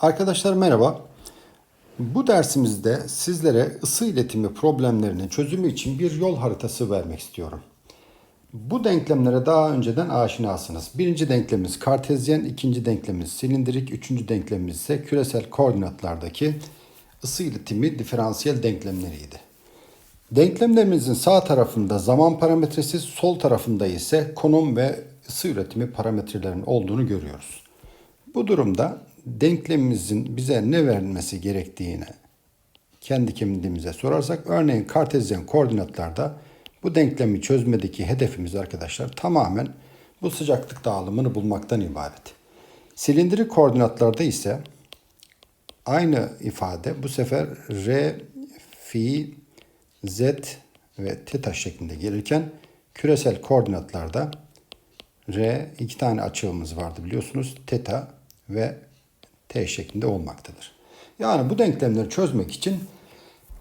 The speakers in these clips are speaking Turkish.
Arkadaşlar merhaba. Bu dersimizde sizlere ısı iletimi problemlerinin çözümü için bir yol haritası vermek istiyorum. Bu denklemlere daha önceden aşinasınız. Birinci denklemimiz kartezyen, ikinci denklemimiz silindirik, üçüncü denklemimiz ise küresel koordinatlardaki ısı iletimi diferansiyel denklemleriydi. Denklemlerimizin sağ tarafında zaman parametresi, sol tarafında ise konum ve ısı üretimi parametrelerinin olduğunu görüyoruz. Bu durumda denklemimizin bize ne vermesi gerektiğini kendi kendimize sorarsak örneğin kartezyen koordinatlarda bu denklemi çözmedeki hedefimiz arkadaşlar tamamen bu sıcaklık dağılımını bulmaktan ibaret. Silindirik koordinatlarda ise aynı ifade bu sefer r, fi, z ve teta şeklinde gelirken küresel koordinatlarda r iki tane açığımız vardı biliyorsunuz. Teta ve t şeklinde olmaktadır. Yani bu denklemleri çözmek için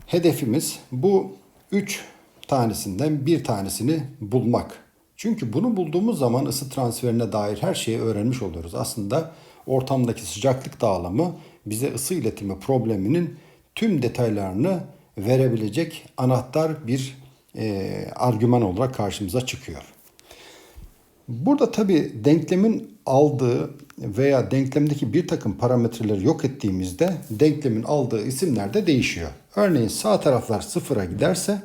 hedefimiz bu üç tanesinden bir tanesini bulmak. Çünkü bunu bulduğumuz zaman ısı transferine dair her şeyi öğrenmiş oluyoruz. Aslında ortamdaki sıcaklık dağılımı bize ısı iletimi probleminin tüm detaylarını verebilecek anahtar bir e, argüman olarak karşımıza çıkıyor. Burada tabi denklemin aldığı veya denklemdeki bir takım parametreleri yok ettiğimizde denklemin aldığı isimler de değişiyor. Örneğin sağ taraflar sıfıra giderse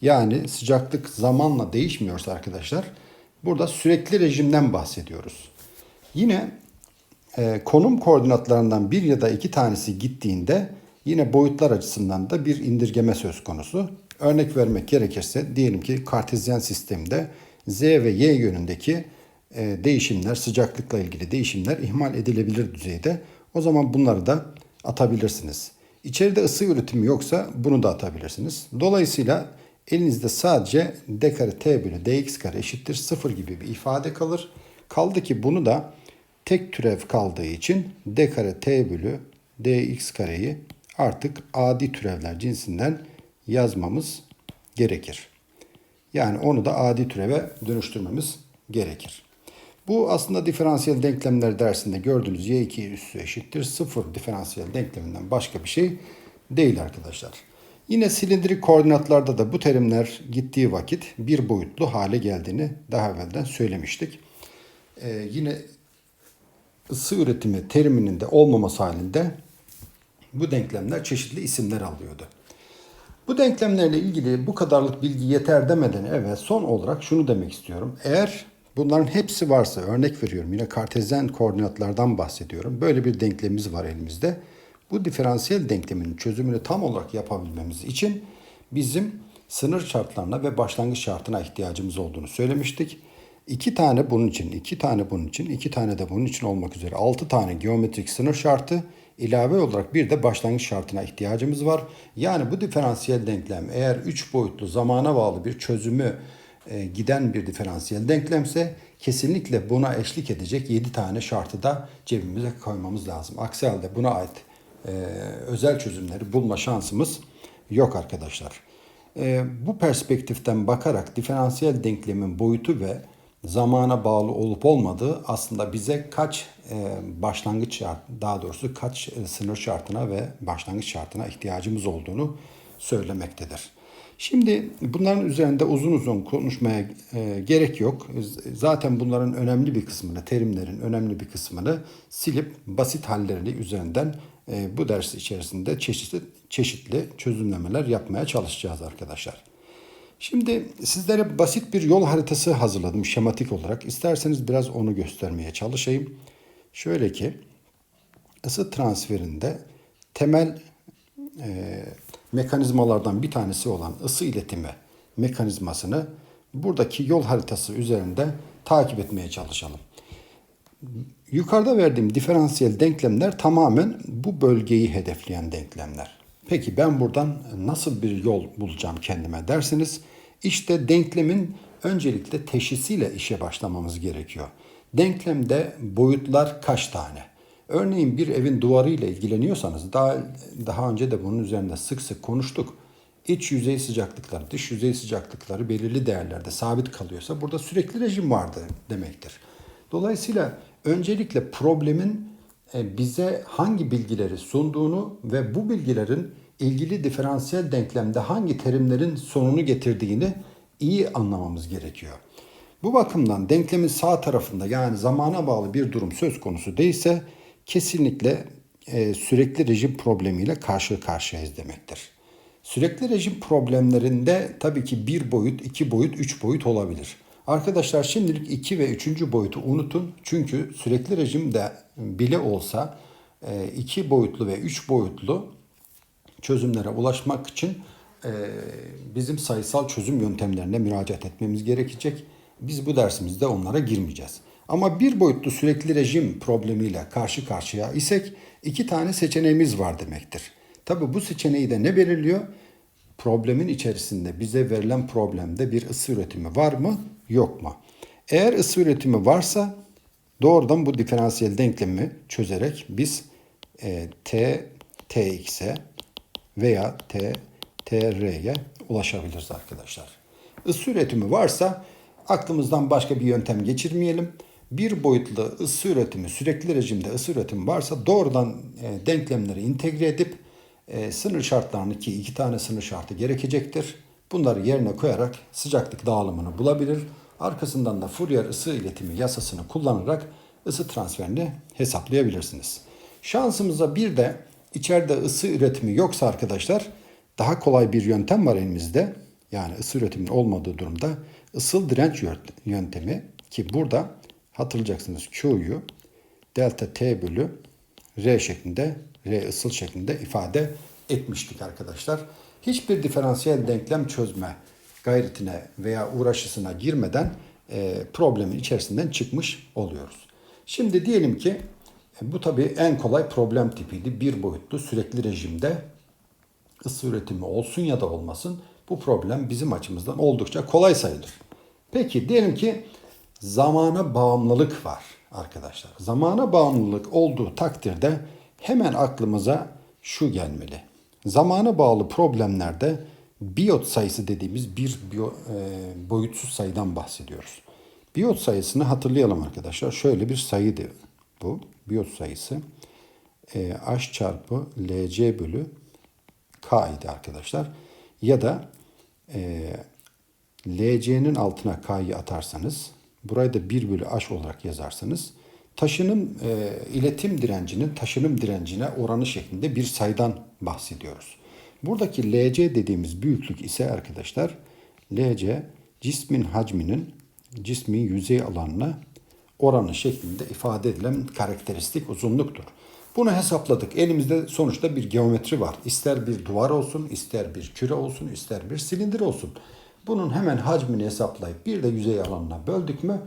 yani sıcaklık zamanla değişmiyorsa arkadaşlar burada sürekli rejimden bahsediyoruz. Yine e, konum koordinatlarından bir ya da iki tanesi gittiğinde yine boyutlar açısından da bir indirgeme söz konusu. Örnek vermek gerekirse diyelim ki kartezyen sistemde z ve y yönündeki e, değişimler, sıcaklıkla ilgili değişimler ihmal edilebilir düzeyde. O zaman bunları da atabilirsiniz. İçeride ısı üretimi yoksa bunu da atabilirsiniz. Dolayısıyla elinizde sadece d kare t bölü dx kare eşittir 0 gibi bir ifade kalır. Kaldı ki bunu da tek türev kaldığı için d kare t bölü dx kareyi artık adi türevler cinsinden yazmamız gerekir. Yani onu da adi türeve dönüştürmemiz gerekir. Bu aslında diferansiyel denklemler dersinde gördüğünüz y2 üssü eşittir 0 diferansiyel denkleminden başka bir şey değil arkadaşlar. Yine silindirik koordinatlarda da bu terimler gittiği vakit bir boyutlu hale geldiğini daha evvelden söylemiştik. Ee, yine ısı üretimi teriminin de olmaması halinde bu denklemler çeşitli isimler alıyordu. Bu denklemlerle ilgili bu kadarlık bilgi yeter demeden evet son olarak şunu demek istiyorum. Eğer bunların hepsi varsa örnek veriyorum yine kartezyen koordinatlardan bahsediyorum. Böyle bir denklemimiz var elimizde. Bu diferansiyel denklemin çözümünü tam olarak yapabilmemiz için bizim sınır şartlarına ve başlangıç şartına ihtiyacımız olduğunu söylemiştik. İki tane bunun için, iki tane bunun için, iki tane de bunun için olmak üzere altı tane geometrik sınır şartı ilave olarak bir de başlangıç şartına ihtiyacımız var. Yani bu diferansiyel denklem eğer 3 boyutlu zamana bağlı bir çözümü e, giden bir diferansiyel denklemse kesinlikle buna eşlik edecek 7 tane şartı da cebimize koymamız lazım. Aksi halde buna ait e, özel çözümleri bulma şansımız yok arkadaşlar. E, bu perspektiften bakarak diferansiyel denklemin boyutu ve zamana bağlı olup olmadığı aslında bize kaç e, başlangıç şart, daha doğrusu kaç e, sınır şartına ve başlangıç şartına ihtiyacımız olduğunu söylemektedir. Şimdi bunların üzerinde uzun uzun konuşmaya e, gerek yok. Zaten bunların önemli bir kısmını, terimlerin önemli bir kısmını silip basit hallerini üzerinden bu ders içerisinde çeşitli çeşitli çözümlemeler yapmaya çalışacağız arkadaşlar. Şimdi sizlere basit bir yol haritası hazırladım şematik olarak. İsterseniz biraz onu göstermeye çalışayım. Şöyle ki ısı transferinde temel e, mekanizmalardan bir tanesi olan ısı iletimi mekanizmasını buradaki yol haritası üzerinde takip etmeye çalışalım. Yukarıda verdiğim diferansiyel denklemler tamamen bu bölgeyi hedefleyen denklemler. Peki ben buradan nasıl bir yol bulacağım kendime dersiniz. İşte denklemin öncelikle teşhisiyle işe başlamamız gerekiyor. Denklemde boyutlar kaç tane? Örneğin bir evin duvarı ile ilgileniyorsanız daha daha önce de bunun üzerinde sık sık konuştuk. İç yüzey sıcaklıkları, dış yüzey sıcaklıkları belirli değerlerde sabit kalıyorsa burada sürekli rejim vardır demektir. Dolayısıyla öncelikle problemin bize hangi bilgileri sunduğunu ve bu bilgilerin ilgili diferansiyel denklemde hangi terimlerin sonunu getirdiğini iyi anlamamız gerekiyor. Bu bakımdan denklemin sağ tarafında yani zamana bağlı bir durum söz konusu değilse kesinlikle e, sürekli rejim problemiyle karşı karşıyayız demektir. Sürekli rejim problemlerinde tabii ki bir boyut, iki boyut, üç boyut olabilir. Arkadaşlar şimdilik iki ve üçüncü boyutu unutun. Çünkü sürekli rejimde bile olsa e, iki boyutlu ve üç boyutlu çözümlere ulaşmak için e, bizim sayısal çözüm yöntemlerine müracaat etmemiz gerekecek. Biz bu dersimizde onlara girmeyeceğiz. Ama bir boyutlu sürekli rejim problemiyle karşı karşıya isek iki tane seçeneğimiz var demektir. Tabi bu seçeneği de ne belirliyor? Problemin içerisinde bize verilen problemde bir ısı üretimi var mı yok mu? Eğer ısı üretimi varsa doğrudan bu diferansiyel denklemi çözerek biz e, t tx'e veya t tr'ye ulaşabiliriz arkadaşlar. Isı üretimi varsa aklımızdan başka bir yöntem geçirmeyelim. Bir boyutlu ısı üretimi, sürekli rejimde ısı üretimi varsa doğrudan e, denklemleri entegre edip e, sınır şartlarını ki iki tane sınır şartı gerekecektir. Bunları yerine koyarak sıcaklık dağılımını bulabilir. Arkasından da Fourier ısı iletimi yasasını kullanarak ısı transferini hesaplayabilirsiniz. Şansımıza bir de içeride ısı üretimi yoksa arkadaşlar daha kolay bir yöntem var elimizde. Yani ısı üretiminin olmadığı durumda ısıl direnç yöntemi ki burada hatırlayacaksınız Q'yu delta T bölü R şeklinde R ısıl şeklinde ifade etmiştik arkadaşlar. Hiçbir diferansiyel denklem çözme gayretine veya uğraşısına girmeden e, problemin içerisinden çıkmış oluyoruz. Şimdi diyelim ki e, bu tabii en kolay problem tipiydi. Bir boyutlu sürekli rejimde ısı üretimi olsun ya da olmasın bu problem bizim açımızdan oldukça kolay sayılır. Peki diyelim ki zamana bağımlılık var arkadaşlar. Zamana bağımlılık olduğu takdirde hemen aklımıza şu gelmeli. Zamana bağlı problemlerde biyot sayısı dediğimiz bir biyo, e, boyutsuz sayıdan bahsediyoruz. Biyot sayısını hatırlayalım arkadaşlar. Şöyle bir sayıydı bu. Biyot sayısı e, H çarpı LC bölü K idi arkadaşlar. Ya da e, LC'nin altına K'yı atarsanız burayı da 1 bölü H olarak yazarsanız taşınım e, iletim direncinin taşınım direncine oranı şeklinde bir sayıdan bahsediyoruz. Buradaki LC dediğimiz büyüklük ise arkadaşlar LC cismin hacminin cismin yüzey alanına oranı şeklinde ifade edilen karakteristik uzunluktur. Bunu hesapladık. Elimizde sonuçta bir geometri var. İster bir duvar olsun, ister bir küre olsun, ister bir silindir olsun. Bunun hemen hacmini hesaplayıp bir de yüzey alanına böldük mü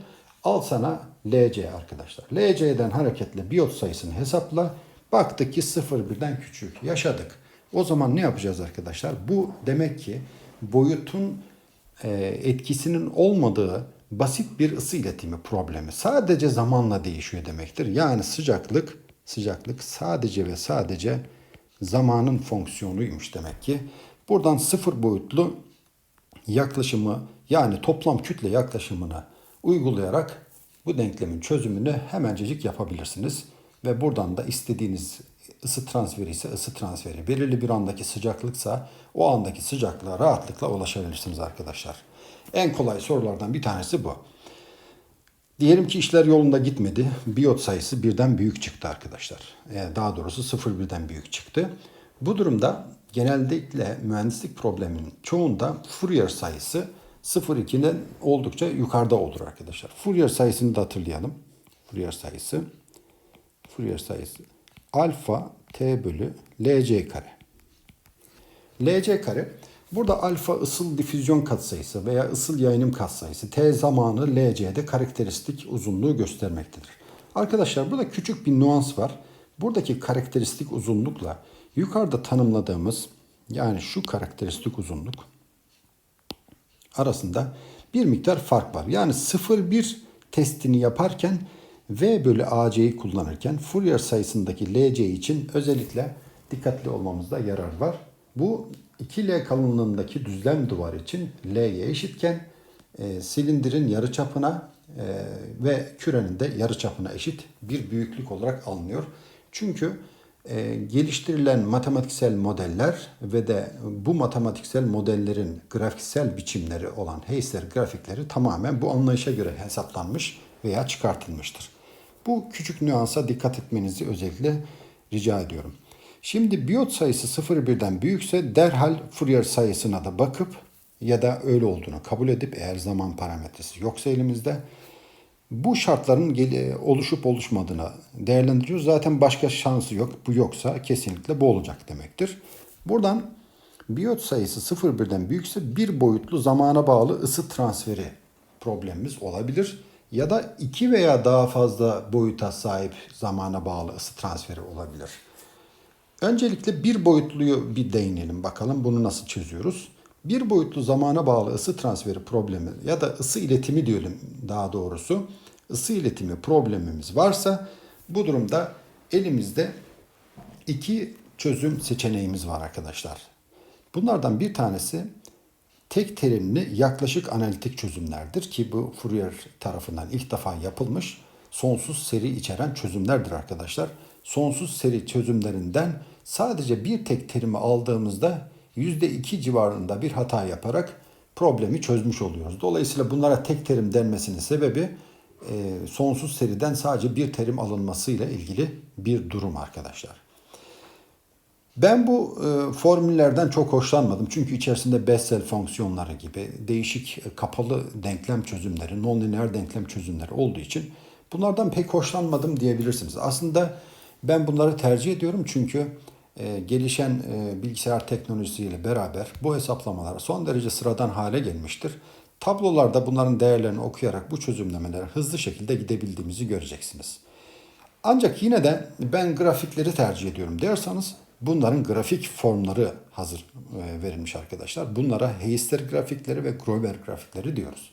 al sana LC arkadaşlar. LC'den hareketle biyot sayısını hesapla. Baktık ki 0,1'den küçük. Yaşadık. O zaman ne yapacağız arkadaşlar? Bu demek ki boyutun e, etkisinin olmadığı basit bir ısı iletimi problemi. Sadece zamanla değişiyor demektir. Yani sıcaklık sıcaklık sadece ve sadece zamanın fonksiyonuymuş demek ki. Buradan sıfır boyutlu yaklaşımı yani toplam kütle yaklaşımını uygulayarak bu denklemin çözümünü hemencecik yapabilirsiniz. Ve buradan da istediğiniz ısı transferi ise ısı transferi, belirli bir andaki sıcaklıksa o andaki sıcaklığa rahatlıkla ulaşabilirsiniz arkadaşlar. En kolay sorulardan bir tanesi bu. Diyelim ki işler yolunda gitmedi. Biyot sayısı birden büyük çıktı arkadaşlar. Yani daha doğrusu sıfır birden büyük çıktı. Bu durumda genellikle mühendislik probleminin çoğunda Fourier sayısı 0,2'den oldukça yukarıda olur arkadaşlar. Fourier sayısını da hatırlayalım. Fourier sayısı Fourier sayısı alfa t bölü lc kare. lc kare burada alfa ısıl difüzyon katsayısı veya ısıl yayınım katsayısı t zamanı lc'de karakteristik uzunluğu göstermektedir. Arkadaşlar burada küçük bir nuans var. Buradaki karakteristik uzunlukla yukarıda tanımladığımız yani şu karakteristik uzunluk arasında bir miktar fark var. Yani 0,1 testini yaparken V bölü AC'yi kullanırken Fourier sayısındaki LC için özellikle dikkatli olmamızda yarar var. Bu 2L kalınlığındaki düzlem duvar için L'ye eşitken e, silindirin yarıçapına e, ve kürenin de yarıçapına eşit bir büyüklük olarak alınıyor. Çünkü e, geliştirilen matematiksel modeller ve de bu matematiksel modellerin grafiksel biçimleri olan Heisler grafikleri tamamen bu anlayışa göre hesaplanmış veya çıkartılmıştır. Bu küçük nüansa dikkat etmenizi özellikle rica ediyorum. Şimdi biyot sayısı 0,1'den büyükse derhal Fourier sayısına da bakıp ya da öyle olduğunu kabul edip eğer zaman parametresi yoksa elimizde bu şartların oluşup oluşmadığını değerlendiriyoruz. Zaten başka şansı yok. Bu yoksa kesinlikle bu olacak demektir. Buradan biyot sayısı 0,1'den büyükse bir boyutlu zamana bağlı ısı transferi problemimiz olabilir. Ya da iki veya daha fazla boyuta sahip zamana bağlı ısı transferi olabilir. Öncelikle bir boyutluyu bir değinelim bakalım bunu nasıl çözüyoruz. Bir boyutlu zamana bağlı ısı transferi problemi ya da ısı iletimi diyelim daha doğrusu. ısı iletimi problemimiz varsa bu durumda elimizde iki çözüm seçeneğimiz var arkadaşlar. Bunlardan bir tanesi tek terimli yaklaşık analitik çözümlerdir ki bu Fourier tarafından ilk defa yapılmış sonsuz seri içeren çözümlerdir arkadaşlar. Sonsuz seri çözümlerinden sadece bir tek terimi aldığımızda %2 civarında bir hata yaparak problemi çözmüş oluyoruz. Dolayısıyla bunlara tek terim denmesinin sebebi e, sonsuz seriden sadece bir terim alınmasıyla ilgili bir durum arkadaşlar. Ben bu e, formüllerden çok hoşlanmadım. Çünkü içerisinde Bessel fonksiyonları gibi değişik e, kapalı denklem çözümleri, nonlineer denklem çözümleri olduğu için bunlardan pek hoşlanmadım diyebilirsiniz. Aslında ben bunları tercih ediyorum çünkü e, gelişen e, bilgisayar teknolojisiyle beraber bu hesaplamalar son derece sıradan hale gelmiştir. Tablolarda bunların değerlerini okuyarak bu çözümlemelere hızlı şekilde gidebildiğimizi göreceksiniz. Ancak yine de ben grafikleri tercih ediyorum derseniz bunların grafik formları hazır e, verilmiş arkadaşlar. Bunlara Heisler grafikleri ve Grover grafikleri diyoruz.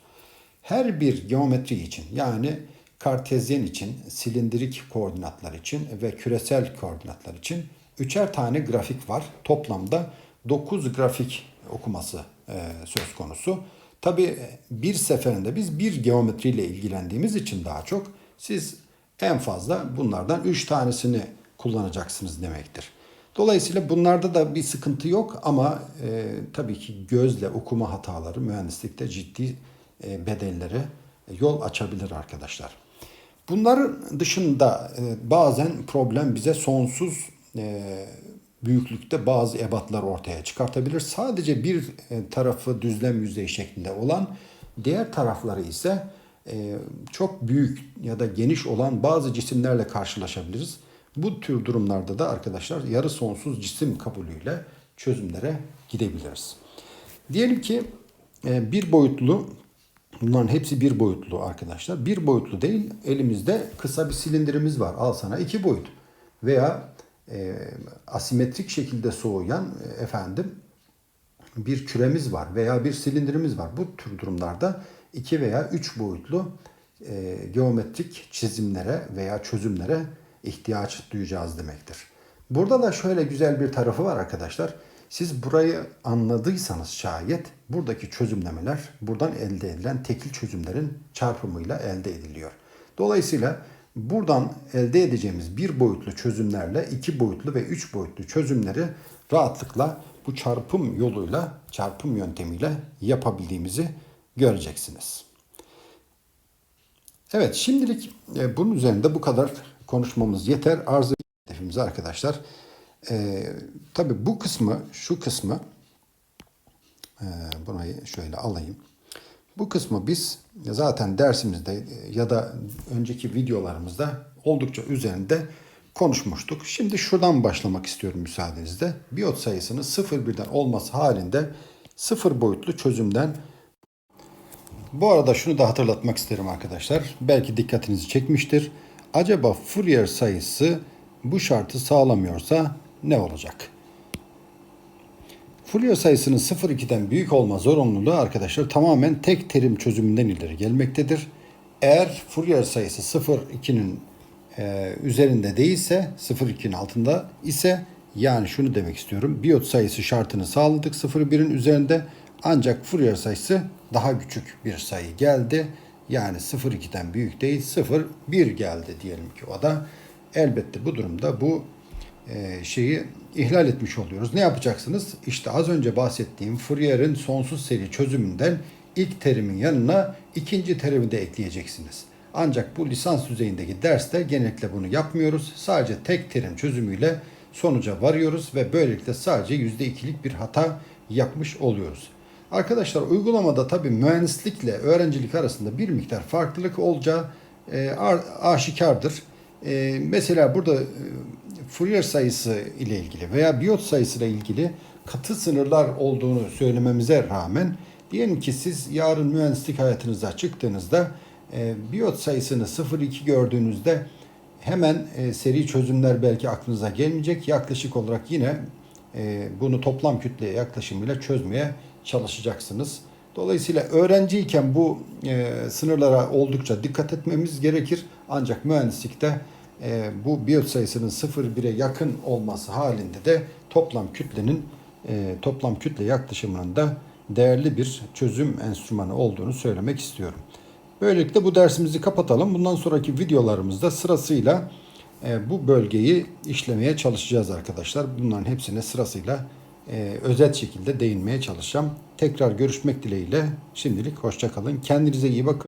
Her bir geometri için yani kartezyen için, silindirik koordinatlar için ve küresel koordinatlar için üçer tane grafik var. Toplamda 9 grafik okuması e, söz konusu. Tabi bir seferinde biz bir geometriyle ilgilendiğimiz için daha çok siz en fazla bunlardan 3 tanesini kullanacaksınız demektir. Dolayısıyla bunlarda da bir sıkıntı yok ama e, tabii ki gözle okuma hataları mühendislikte ciddi e, bedellere yol açabilir arkadaşlar. Bunların dışında e, bazen problem bize sonsuz e, büyüklükte bazı ebatlar ortaya çıkartabilir. Sadece bir e, tarafı düzlem yüzey şeklinde olan, diğer tarafları ise e, çok büyük ya da geniş olan bazı cisimlerle karşılaşabiliriz. Bu tür durumlarda da arkadaşlar yarı sonsuz cisim kabulüyle çözümlere gidebiliriz. Diyelim ki e, bir boyutlu Bunların hepsi bir boyutlu arkadaşlar. Bir boyutlu değil, elimizde kısa bir silindirimiz var. Al sana iki boyut. Veya e, asimetrik şekilde soğuyan e, efendim bir küremiz var veya bir silindirimiz var. Bu tür durumlarda iki veya üç boyutlu e, geometrik çizimlere veya çözümlere ihtiyaç duyacağız demektir. Burada da şöyle güzel bir tarafı var arkadaşlar. Siz burayı anladıysanız şayet buradaki çözümlemeler buradan elde edilen tekil çözümlerin çarpımıyla elde ediliyor. Dolayısıyla buradan elde edeceğimiz bir boyutlu çözümlerle iki boyutlu ve üç boyutlu çözümleri rahatlıkla bu çarpım yoluyla, çarpım yöntemiyle yapabildiğimizi göreceksiniz. Evet şimdilik e, bunun üzerinde bu kadar konuşmamız yeter. Arz hedefimiz arkadaşlar. E, tabii bu kısmı, şu kısmı e, burayı şöyle alayım. Bu kısmı biz zaten dersimizde ya da önceki videolarımızda oldukça üzerinde konuşmuştuk. Şimdi şuradan başlamak istiyorum müsaadenizle. Biyot sayısının 0,1'den olması halinde sıfır boyutlu çözümden bu arada şunu da hatırlatmak isterim arkadaşlar. Belki dikkatinizi çekmiştir. Acaba Fourier sayısı bu şartı sağlamıyorsa ne olacak? Fourier sayısının 0,2'den büyük olma zorunluluğu arkadaşlar tamamen tek terim çözümünden ileri gelmektedir. Eğer Fourier sayısı 0,2'nin e, üzerinde değilse 0,2'nin altında ise yani şunu demek istiyorum. Biyot sayısı şartını sağladık 0,1'in üzerinde ancak Fourier sayısı daha küçük bir sayı geldi. Yani 0,2'den büyük değil 0,1 geldi diyelim ki o da. elbette bu durumda bu e, şeyi ihlal etmiş oluyoruz. Ne yapacaksınız? İşte az önce bahsettiğim Fourier'in sonsuz seri çözümünden ilk terimin yanına ikinci terimi de ekleyeceksiniz. Ancak bu lisans düzeyindeki derste genellikle bunu yapmıyoruz. Sadece tek terim çözümüyle sonuca varıyoruz ve böylelikle sadece %2'lik bir hata yapmış oluyoruz. Arkadaşlar uygulamada tabii mühendislikle öğrencilik arasında bir miktar farklılık olacağı e, aşikardır. E, mesela burada e, Fourier sayısı ile ilgili veya biyot sayısı ile ilgili katı sınırlar olduğunu söylememize rağmen diyelim ki siz yarın mühendislik hayatınıza çıktığınızda e, biyot sayısını 0,2 gördüğünüzde hemen e, seri çözümler belki aklınıza gelmeyecek. Yaklaşık olarak yine e, bunu toplam kütleye yaklaşımıyla çözmeye çalışacaksınız. Dolayısıyla öğrenciyken bu e, sınırlara oldukça dikkat etmemiz gerekir. Ancak mühendislikte e, bu biyot sayısının 0,1'e yakın olması halinde de toplam kütlenin e, toplam kütle yaklaşımının da değerli bir çözüm enstrümanı olduğunu söylemek istiyorum. Böylelikle bu dersimizi kapatalım. Bundan sonraki videolarımızda sırasıyla e, bu bölgeyi işlemeye çalışacağız arkadaşlar. Bunların hepsine sırasıyla e, özet şekilde değinmeye çalışacağım. Tekrar görüşmek dileğiyle. Şimdilik hoşça kalın. Kendinize iyi bakın.